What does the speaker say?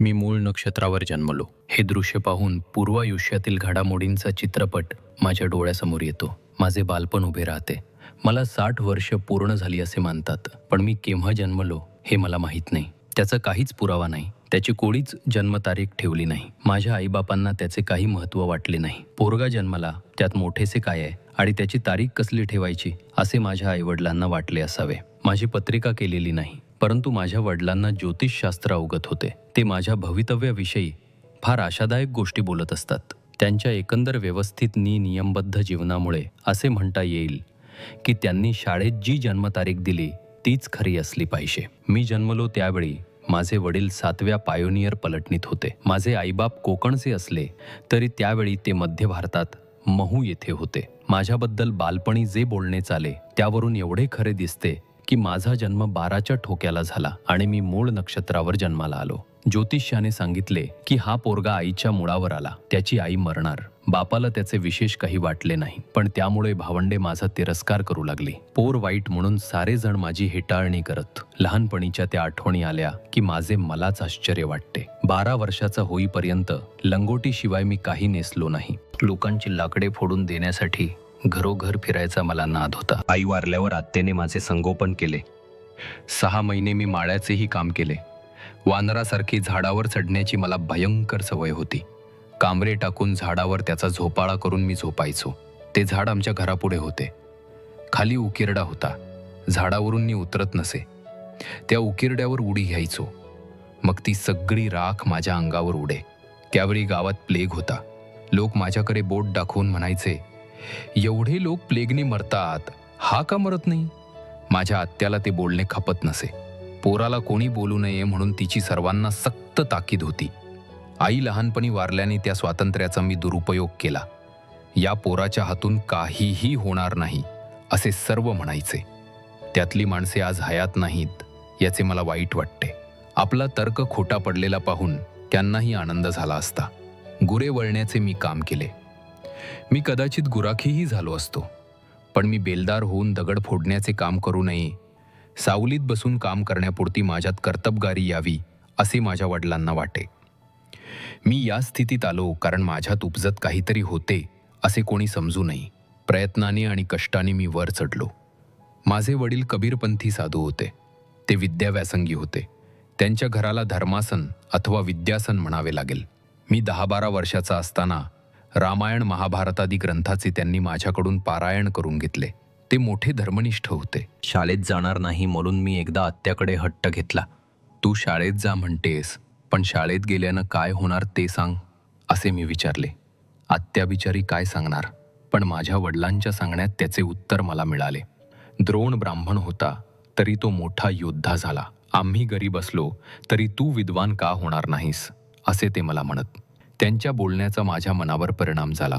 मी मूळ नक्षत्रावर जन्मलो. हे दृश्य पाहून पूर्वायुष्यातील घडामोडींचा चित्रपट माझ्या डोळ्यासमोर येतो. माझे बालपण उभे राहते. मला साठ वर्ष पूर्ण झाली असे मानतात पण मी केव्हा जन्मलो हे मला माहीत नाही. त्याचा काहीच पुरावा नाही. त्याची कोणीच जन्मतारीख ठेवली नाही. माझ्या आईबापांना त्याचे काही महत्त्व वाटले नाही. पोरगा जन्मला त्यात मोठेसे काय आहे आणि त्याची तारीख कसली ठेवायची असे माझ्या आईवडिलांना वाटले असावे. माझी पत्रिका केलेली नाही. परंतु माझ्या वडिलांना ज्योतिषशास्त्र अवगत होते. ते माझ्या भवितव्याविषयी फार आशादायक गोष्टी बोलत असतात. त्यांच्या एकंदर व्यवस्थित नि नियमबद्ध जीवनामुळे असे म्हणता येईल की त्यांनी शाळेत जी जन्मतारीख दिली तीच खरी असली पाहिजे. मी जन्मलो त्यावेळी माझे वडील सातव्या पायोनियर पलटणीत होते. माझे आईबाप कोकणचे असले तरी त्यावेळी ते मध्य भारतात महू येथे होते. माझ्याबद्दल बालपणी जे बोलणे चाले त्यावरून एवढे खरे दिसते की माझा जन्म बाराच्या ठोक्याला झाला आणि मी मूळ नक्षत्रावर जन्माला आलो. ज्योतिष्याने सांगितले की हा पोरगा आईच्या मुळावर आला. त्याची आई मरणार. बापाला त्याचे विशेष काही वाटले नाही. पण त्यामुळे भावंडे माझा तिरस्कार करू लागले. पोर वाईट म्हणून सारे जण माझी हेटाळणी करत लहानपणीच्या त्या आठवणी आल्या की माझे मलाच आश्चर्य वाटते. बारा वर्षाचा होईपर्यंत लंगोटीशिवाय मी काही नेसलो नाही. लोकांची लाकडे फोडून देण्यासाठी घरोघर फिरायचा मला नाद होता. आई वारल्यावर आत्तेने माझे संगोपन केले. सहा महिने मी माळ्याचेही काम केले. वानरासारखी झाडावर चढण्याची मला भयंकर सवय होती. कांबरे टाकून झाडावर त्याचा झोपाळा करून मी झोपायचो. ते झाड आमच्या घरापुढे होते. खाली उकिरडा होता. झाडावरून मी उतरत नसे. त्या उकिरड्यावर उडी घ्यायचो. मग ती सगळी राख माझ्या अंगावर उडे. त्यावेळी गावात प्लेग होता. लोक माझ्याकडे बोट दाखवून म्हणायचे एवढे लोक प्लेगने मरतात हा का मरत नाही? माझ्या आत्याला ते बोलणे खपत नसे. पोराला कोणी बोलू नये म्हणून तिची सर्वांना सक्त ताकीद होती. आई लहानपणी वारल्याने त्या स्वातंत्र्याचा मी दुरुपयोग केला. या पोराच्या हातून काहीही होणार नाही असे सर्व म्हणायचे. त्यातली माणसे आज हयात नाहीत याचे मला वाईट वाटते. आपला तर्क खोटा पडलेला पाहून त्यांनाही आनंद झाला असता. गुरे वळण्याचे मी काम केले. मी कदाचित गुराखीही झालो असतो. पण मी बेलदार होऊन दगड फोडण्याचे काम करू नये. सावलीत बसून काम करण्यापुरती माझ्यात कर्तबगारी यावी असे माझ्या वडिलांना वाटे. मी या स्थितीत आलो कारण माझ्यात उपजत काहीतरी होते असे कोणी समजू नये. प्रयत्नाने आणि कष्टाने मी वर चढलो. माझे वडील कबीरपंथी साधू होते. ते विद्याव्यासंगी होते. त्यांच्या घराला धर्मासन अथवा विद्यासन म्हणावे लागेल. मी दहा बारा वर्षाचा असताना रामायण महाभारतादी ग्रंथाचे त्यांनी माझ्याकडून पारायण करून घेतले. ते मोठे धर्मनिष्ठ होते. शाळेत जाणार नाही म्हणून मी एकदा आत्याकडे हट्ट घेतला. तू शाळेत जा म्हणतेस. पण शाळेत गेल्यानं काय होणार ते सांग असे मी विचारले. आत्या बिचारी काय सांगणार? पण माझ्या वडिलांच्या सांगण्यात त्याचे उत्तर मला मिळाले. द्रोण ब्राह्मण होता तरी तो मोठा योद्धा झाला. आम्ही गरीब असलो तरी तू विद्वान का होणार नाहीस? असे ते मला म्हणत त्यांच्या बोलण्याचा माझ्या मनावर परिणाम झाला.